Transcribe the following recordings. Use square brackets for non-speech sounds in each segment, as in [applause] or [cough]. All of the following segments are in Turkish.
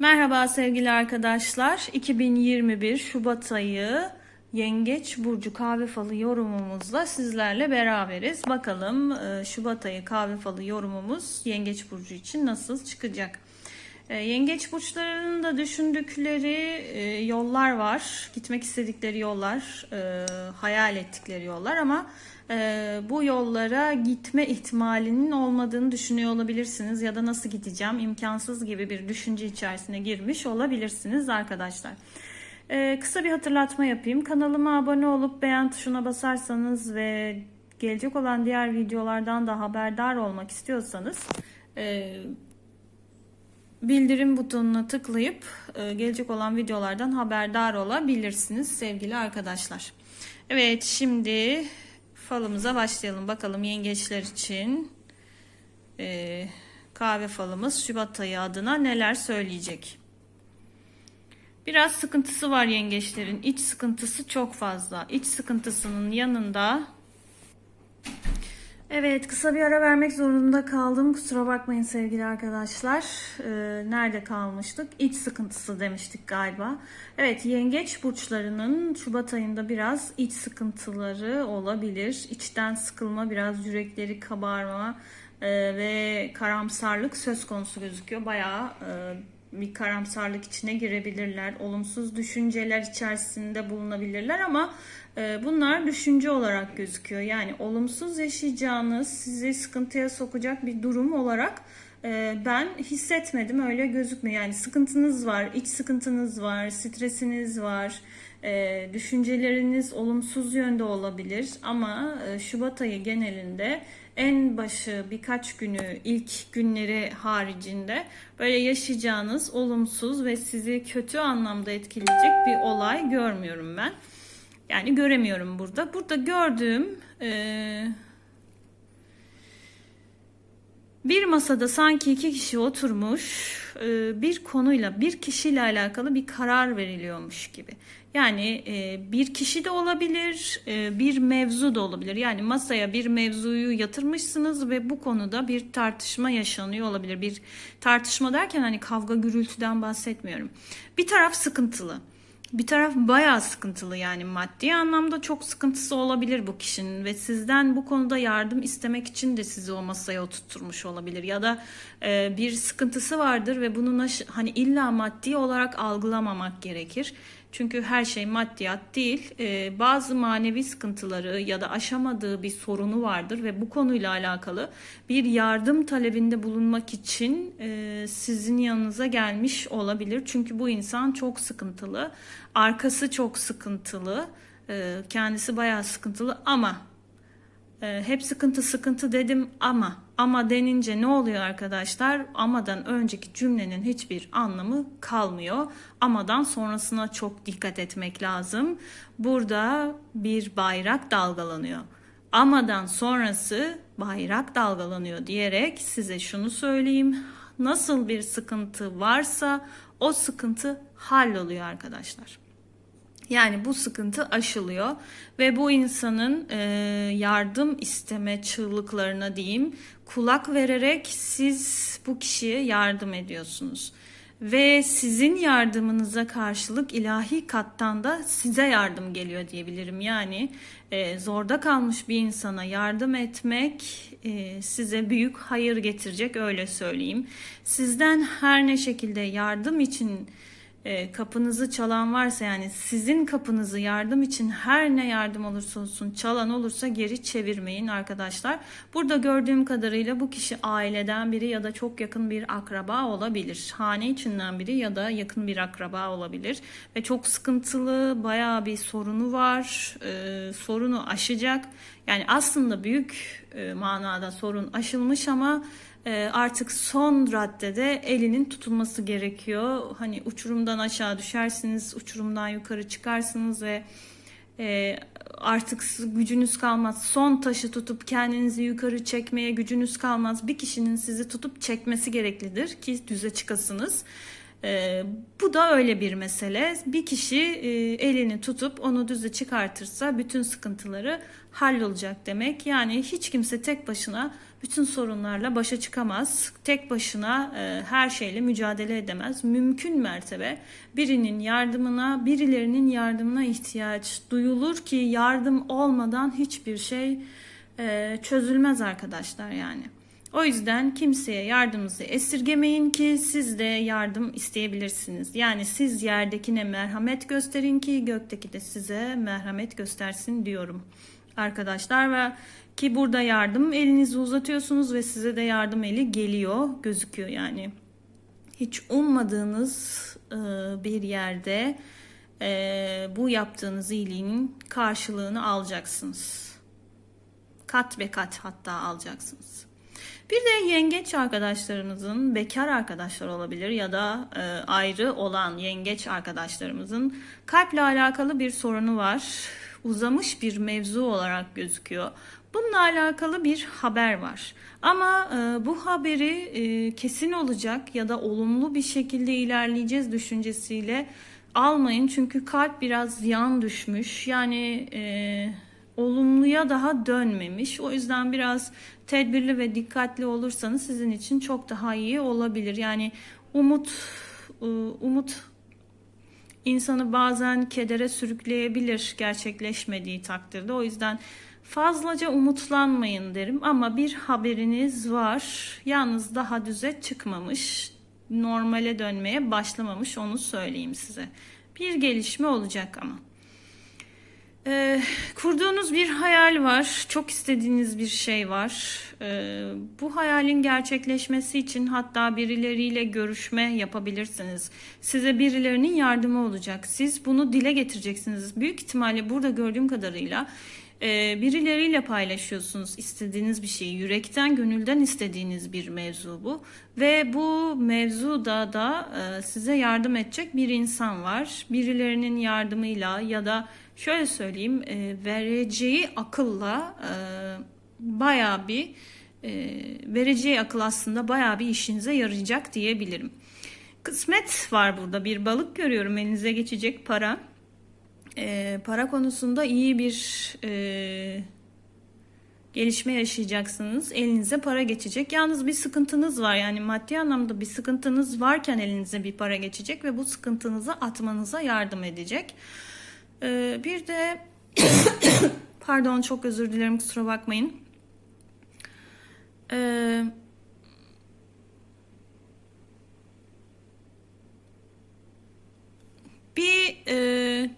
Merhaba sevgili arkadaşlar. 2021 Şubat ayı Yengeç Burcu kahve falı yorumumuzla sizlerle beraberiz. Bakalım e, Şubat ayı kahve falı yorumumuz Yengeç Burcu için nasıl çıkacak? E, Yengeç burçlarının da düşündükleri e, yollar var. Gitmek istedikleri yollar, hayal ettikleri yollar ama e, bu yollara gitme ihtimalinin olmadığını düşünüyor olabilirsiniz ya da nasıl gideceğim imkansız gibi bir düşünce içerisine girmiş olabilirsiniz arkadaşlar. E, kısa bir hatırlatma yapayım. Kanalıma abone olup beğen tuşuna basarsanız ve gelecek olan diğer videolardan da haberdar olmak istiyorsanız e, bildirim butonuna tıklayıp gelecek olan videolardan haberdar olabilirsiniz sevgili arkadaşlar. Evet şimdi falımıza başlayalım. Bakalım yengeçler için e, kahve falımız Şubat ayı adına neler söyleyecek. Biraz sıkıntısı var yengeçlerin. İç sıkıntısı çok fazla. İç sıkıntısının yanında Evet kısa bir ara vermek zorunda kaldım. Kusura bakmayın sevgili arkadaşlar. Ee, nerede kalmıştık? İç sıkıntısı demiştik galiba. Evet yengeç burçlarının Şubat ayında biraz iç sıkıntıları olabilir. İçten sıkılma, biraz yürekleri kabarma e, ve karamsarlık söz konusu gözüküyor. Bayağı e, bir karamsarlık içine girebilirler. Olumsuz düşünceler içerisinde bulunabilirler ama e, bunlar düşünce olarak gözüküyor. Yani olumsuz yaşayacağınız, sizi sıkıntıya sokacak bir durum olarak e, ben hissetmedim. Öyle gözükmüyor. Yani sıkıntınız var, iç sıkıntınız var, stresiniz var. E, düşünceleriniz olumsuz yönde olabilir ama e, Şubat ayı genelinde en başı birkaç günü ilk günleri haricinde böyle yaşayacağınız olumsuz ve sizi kötü anlamda etkileyecek bir olay görmüyorum ben. Yani göremiyorum burada. Burada gördüğüm e, bir masada sanki iki kişi oturmuş e, bir konuyla bir kişiyle alakalı bir karar veriliyormuş gibi. Yani e, bir kişi de olabilir, e, bir mevzu da olabilir. Yani masaya bir mevzuyu yatırmışsınız ve bu konuda bir tartışma yaşanıyor olabilir. Bir tartışma derken hani kavga gürültüden bahsetmiyorum. Bir taraf sıkıntılı. Bir taraf bayağı sıkıntılı yani maddi anlamda çok sıkıntısı olabilir bu kişinin ve sizden bu konuda yardım istemek için de sizi o masaya oturtmuş olabilir ya da e, bir sıkıntısı vardır ve bunu hani illa maddi olarak algılamamak gerekir. Çünkü her şey maddiyat değil. Ee, bazı manevi sıkıntıları ya da aşamadığı bir sorunu vardır ve bu konuyla alakalı bir yardım talebinde bulunmak için e, sizin yanınıza gelmiş olabilir. Çünkü bu insan çok sıkıntılı, arkası çok sıkıntılı, e, kendisi bayağı sıkıntılı ama e, hep sıkıntı sıkıntı dedim ama ama denince ne oluyor arkadaşlar? Amadan önceki cümlenin hiçbir anlamı kalmıyor. Amadan sonrasına çok dikkat etmek lazım. Burada bir bayrak dalgalanıyor. Amadan sonrası bayrak dalgalanıyor diyerek size şunu söyleyeyim. Nasıl bir sıkıntı varsa o sıkıntı halloluyor arkadaşlar. Yani bu sıkıntı aşılıyor ve bu insanın e, yardım isteme çığlıklarına diyeyim kulak vererek siz bu kişiye yardım ediyorsunuz. Ve sizin yardımınıza karşılık ilahi kattan da size yardım geliyor diyebilirim. Yani e, zorda kalmış bir insana yardım etmek e, size büyük hayır getirecek öyle söyleyeyim. Sizden her ne şekilde yardım için e, kapınızı çalan varsa yani sizin kapınızı yardım için her ne yardım olursa olsun çalan olursa geri çevirmeyin arkadaşlar. Burada gördüğüm kadarıyla bu kişi aileden biri ya da çok yakın bir akraba olabilir. Hane içinden biri ya da yakın bir akraba olabilir. Ve çok sıkıntılı bayağı bir sorunu var. E, sorunu aşacak. Yani aslında büyük e, manada sorun aşılmış ama artık son raddede elinin tutulması gerekiyor. Hani uçurumdan aşağı düşersiniz, uçurumdan yukarı çıkarsınız ve e, artık gücünüz kalmaz. Son taşı tutup kendinizi yukarı çekmeye gücünüz kalmaz. Bir kişinin sizi tutup çekmesi gereklidir ki düze çıkasınız. Ee, bu da öyle bir mesele. Bir kişi e, elini tutup onu düze çıkartırsa bütün sıkıntıları hallolacak demek. Yani hiç kimse tek başına bütün sorunlarla başa çıkamaz. Tek başına e, her şeyle mücadele edemez. Mümkün mertebe birinin yardımına, birilerinin yardımına ihtiyaç duyulur ki yardım olmadan hiçbir şey e, çözülmez arkadaşlar yani. O yüzden kimseye yardımınızı esirgemeyin ki siz de yardım isteyebilirsiniz. Yani siz yerdekine merhamet gösterin ki gökteki de size merhamet göstersin diyorum arkadaşlar ve ki burada yardım elinizi uzatıyorsunuz ve size de yardım eli geliyor gözüküyor yani. Hiç ummadığınız e, bir yerde e, bu yaptığınız iyiliğin karşılığını alacaksınız. Kat ve kat hatta alacaksınız. Bir de yengeç arkadaşlarımızın bekar arkadaşlar olabilir ya da e, ayrı olan yengeç arkadaşlarımızın kalple alakalı bir sorunu var. Uzamış bir mevzu olarak gözüküyor. Bununla alakalı bir haber var. Ama e, bu haberi e, kesin olacak ya da olumlu bir şekilde ilerleyeceğiz düşüncesiyle almayın. Çünkü kalp biraz yan düşmüş. Yani e, olumluya daha dönmemiş. O yüzden biraz tedbirli ve dikkatli olursanız sizin için çok daha iyi olabilir. Yani umut e, umut insanı bazen kedere sürükleyebilir gerçekleşmediği takdirde. O yüzden fazlaca umutlanmayın derim ama bir haberiniz var. Yalnız daha düze çıkmamış. Normale dönmeye başlamamış onu söyleyeyim size. Bir gelişme olacak ama. Ee, kurduğunuz bir hayal var, çok istediğiniz bir şey var. Ee, bu hayalin gerçekleşmesi için hatta birileriyle görüşme yapabilirsiniz. Size birilerinin yardımı olacak. Siz bunu dile getireceksiniz. Büyük ihtimalle burada gördüğüm kadarıyla e, birileriyle paylaşıyorsunuz istediğiniz bir şeyi. Yürekten, gönülden istediğiniz bir mevzu bu. Ve bu mevzuda da e, size yardım edecek bir insan var. Birilerinin yardımıyla ya da şöyle söyleyeyim e, vereceği akılla e, bayağı bir vereceği akıl aslında bayağı bir işinize yarayacak diyebilirim. Kısmet var burada bir balık görüyorum elinize geçecek para. E, para konusunda iyi bir e, gelişme yaşayacaksınız. Elinize para geçecek. Yalnız bir sıkıntınız var. Yani maddi anlamda bir sıkıntınız varken elinize bir para geçecek ve bu sıkıntınızı atmanıza yardım edecek. Ee, bir de [coughs] pardon çok özür dilerim kusura bakmayın. Ee, bir e,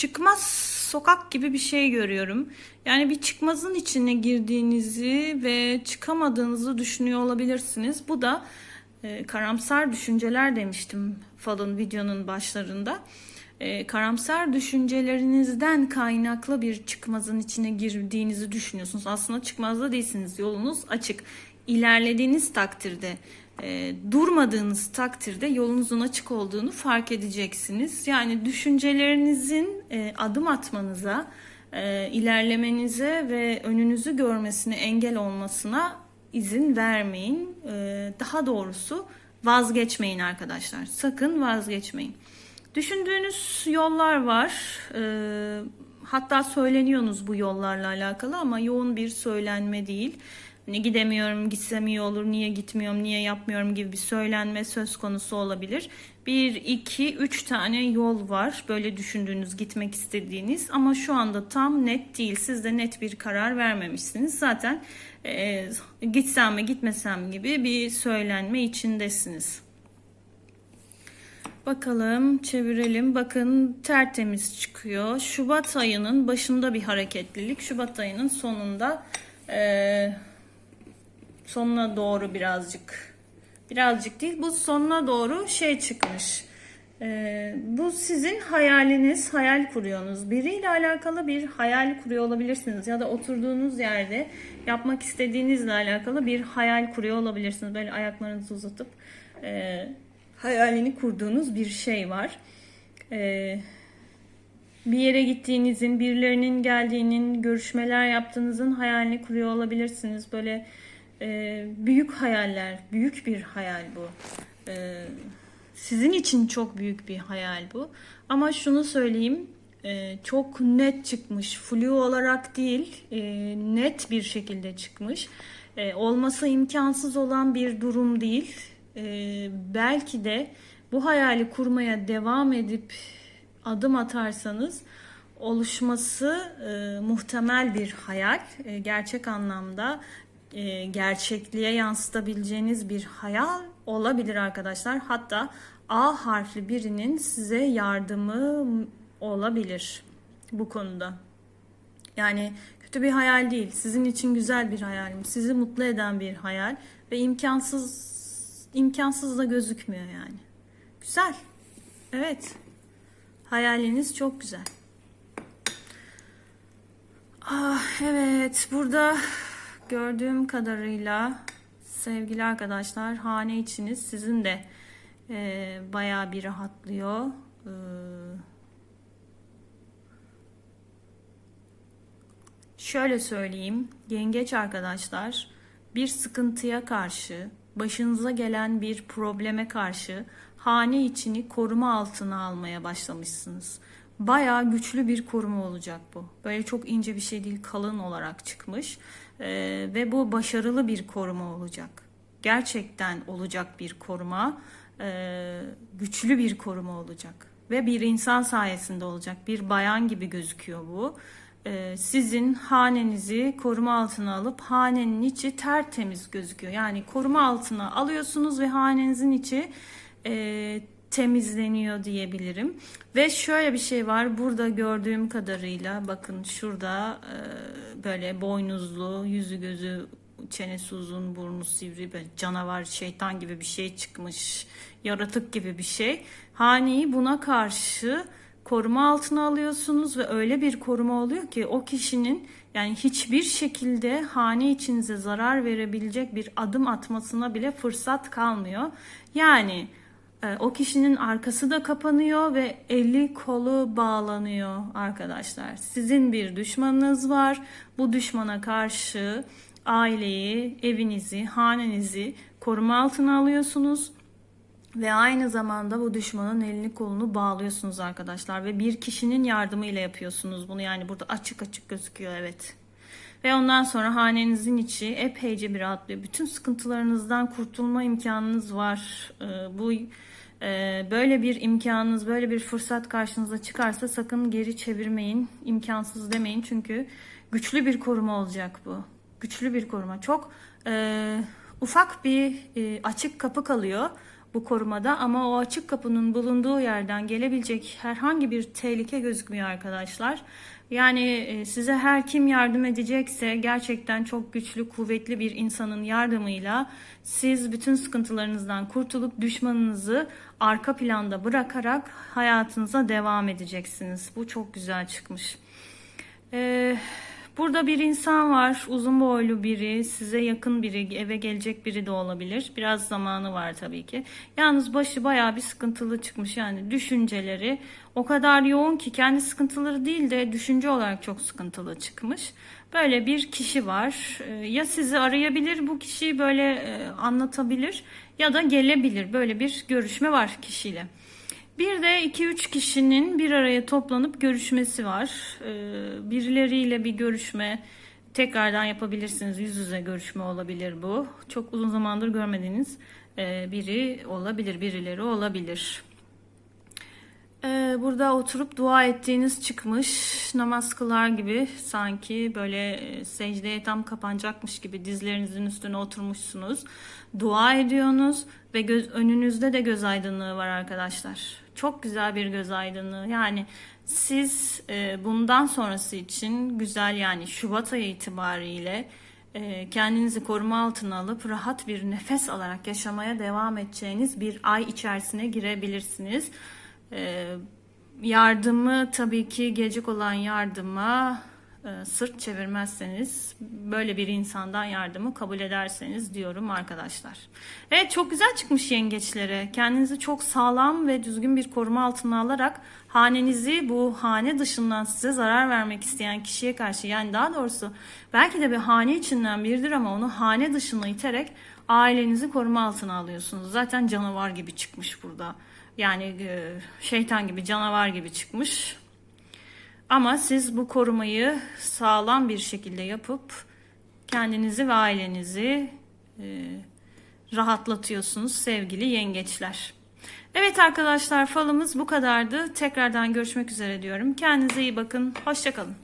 çıkmaz sokak gibi bir şey görüyorum. Yani bir çıkmazın içine girdiğinizi ve çıkamadığınızı düşünüyor olabilirsiniz. Bu da e, karamsar düşünceler demiştim falın videonun başlarında e, karamsar düşüncelerinizden kaynaklı bir çıkmazın içine girdiğinizi düşünüyorsunuz. Aslında çıkmazda değilsiniz. Yolunuz açık. İlerlediğiniz takdirde, e, durmadığınız takdirde yolunuzun açık olduğunu fark edeceksiniz. Yani düşüncelerinizin e, adım atmanıza, e, ilerlemenize ve önünüzü görmesine engel olmasına izin vermeyin. E, daha doğrusu vazgeçmeyin arkadaşlar. Sakın vazgeçmeyin. Düşündüğünüz yollar var. E, hatta söyleniyorsunuz bu yollarla alakalı ama yoğun bir söylenme değil. Hani gidemiyorum, gitsem iyi olur, niye gitmiyorum, niye yapmıyorum gibi bir söylenme söz konusu olabilir. Bir, iki, üç tane yol var böyle düşündüğünüz, gitmek istediğiniz ama şu anda tam net değil. Siz de net bir karar vermemişsiniz. Zaten e, gitsem mi gitmesem gibi bir söylenme içindesiniz. Bakalım çevirelim. Bakın tertemiz çıkıyor. Şubat ayının başında bir hareketlilik. Şubat ayının sonunda e, sonuna doğru birazcık birazcık değil bu sonuna doğru şey çıkmış. E, bu sizin hayaliniz, hayal kuruyorsunuz. Biriyle alakalı bir hayal kuruyor olabilirsiniz ya da oturduğunuz yerde yapmak istediğinizle alakalı bir hayal kuruyor olabilirsiniz. Böyle ayaklarınızı uzatıp e, hayalini kurduğunuz bir şey var. Ee, bir yere gittiğinizin, birilerinin geldiğinin, görüşmeler yaptığınızın hayalini kuruyor olabilirsiniz. Böyle e, büyük hayaller, büyük bir hayal bu. E, Sizin için çok büyük bir hayal bu. Ama şunu söyleyeyim, e, çok net çıkmış. Flu olarak değil, e, net bir şekilde çıkmış. E, olması imkansız olan bir durum değil. E, belki de bu hayali kurmaya devam edip adım atarsanız oluşması e, muhtemel bir hayal. E, gerçek anlamda e, gerçekliğe yansıtabileceğiniz bir hayal olabilir arkadaşlar. Hatta A harfli birinin size yardımı olabilir bu konuda. Yani kötü bir hayal değil. Sizin için güzel bir hayal. Sizi mutlu eden bir hayal ve imkansız imkansız da gözükmüyor yani. Güzel. Evet. Hayaliniz çok güzel. Ah evet burada gördüğüm kadarıyla sevgili arkadaşlar hane içiniz sizin de e, bayağı bir rahatlıyor. E, şöyle söyleyeyim yengeç arkadaşlar bir sıkıntıya karşı başınıza gelen bir probleme karşı hane içini koruma altına almaya başlamışsınız. Bayağı güçlü bir koruma olacak bu. Böyle çok ince bir şey değil, kalın olarak çıkmış. Ee, ve bu başarılı bir koruma olacak. Gerçekten olacak bir koruma, ee, güçlü bir koruma olacak. Ve bir insan sayesinde olacak. Bir bayan gibi gözüküyor bu. Ee, sizin hanenizi koruma altına alıp hanenin içi tertemiz gözüküyor. Yani koruma altına alıyorsunuz ve hanenizin içi e, temizleniyor diyebilirim. Ve şöyle bir şey var burada gördüğüm kadarıyla bakın şurada e, böyle boynuzlu yüzü gözü çenesi uzun burnu sivri böyle canavar şeytan gibi bir şey çıkmış yaratık gibi bir şey. Haneyi buna karşı koruma altına alıyorsunuz ve öyle bir koruma oluyor ki o kişinin yani hiçbir şekilde hane içinize zarar verebilecek bir adım atmasına bile fırsat kalmıyor. Yani o kişinin arkası da kapanıyor ve eli kolu bağlanıyor arkadaşlar. Sizin bir düşmanınız var. Bu düşmana karşı aileyi, evinizi, hanenizi koruma altına alıyorsunuz. Ve aynı zamanda bu düşmanın elini kolunu bağlıyorsunuz arkadaşlar. Ve bir kişinin yardımıyla yapıyorsunuz bunu. Yani burada açık açık gözüküyor evet. Ve ondan sonra hanenizin içi epeyce bir rahatlıyor. Bütün sıkıntılarınızdan kurtulma imkanınız var. Ee, bu böyle bir imkanınız, böyle bir fırsat karşınıza çıkarsa sakın geri çevirmeyin. imkansız demeyin. Çünkü güçlü bir koruma olacak bu. Güçlü bir koruma. Çok e, ufak bir e, açık kapı kalıyor bu korumada ama o açık kapının bulunduğu yerden gelebilecek herhangi bir tehlike gözükmüyor arkadaşlar. Yani e, size her kim yardım edecekse gerçekten çok güçlü, kuvvetli bir insanın yardımıyla siz bütün sıkıntılarınızdan kurtulup düşmanınızı arka planda bırakarak hayatınıza devam edeceksiniz. Bu çok güzel çıkmış. Ee, Burada bir insan var, uzun boylu biri, size yakın biri, eve gelecek biri de olabilir. Biraz zamanı var tabii ki. Yalnız başı bayağı bir sıkıntılı çıkmış. Yani düşünceleri o kadar yoğun ki kendi sıkıntıları değil de düşünce olarak çok sıkıntılı çıkmış. Böyle bir kişi var. Ee, ya sizi arayabilir, bu kişiyi böyle e, anlatabilir ya da gelebilir. Böyle bir görüşme var kişiyle. Bir de 2-3 kişinin bir araya toplanıp görüşmesi var. Ee, birileriyle bir görüşme tekrardan yapabilirsiniz. Yüz yüze görüşme olabilir bu. Çok uzun zamandır görmediğiniz e, biri olabilir, birileri olabilir. Ee, burada oturup dua ettiğiniz çıkmış. Namaz kılar gibi sanki böyle e, secdeye tam kapanacakmış gibi dizlerinizin üstüne oturmuşsunuz. Dua ediyorsunuz ve göz, önünüzde de göz aydınlığı var arkadaşlar. Çok güzel bir göz aydınlığı. Yani siz e, bundan sonrası için güzel yani Şubat ayı itibariyle e, kendinizi koruma altına alıp rahat bir nefes alarak yaşamaya devam edeceğiniz bir ay içerisine girebilirsiniz. E, yardımı tabii ki gelecek olan yardıma sırt çevirmezseniz böyle bir insandan yardımı kabul ederseniz diyorum arkadaşlar. Evet çok güzel çıkmış yengeçlere. Kendinizi çok sağlam ve düzgün bir koruma altına alarak hanenizi bu hane dışından size zarar vermek isteyen kişiye karşı yani daha doğrusu belki de bir hane içinden biridir ama onu hane dışına iterek ailenizi koruma altına alıyorsunuz. Zaten canavar gibi çıkmış burada. Yani e, şeytan gibi, canavar gibi çıkmış. Ama siz bu korumayı sağlam bir şekilde yapıp kendinizi ve ailenizi e, rahatlatıyorsunuz sevgili yengeçler. Evet arkadaşlar falımız bu kadardı. Tekrardan görüşmek üzere diyorum. Kendinize iyi bakın. Hoşçakalın.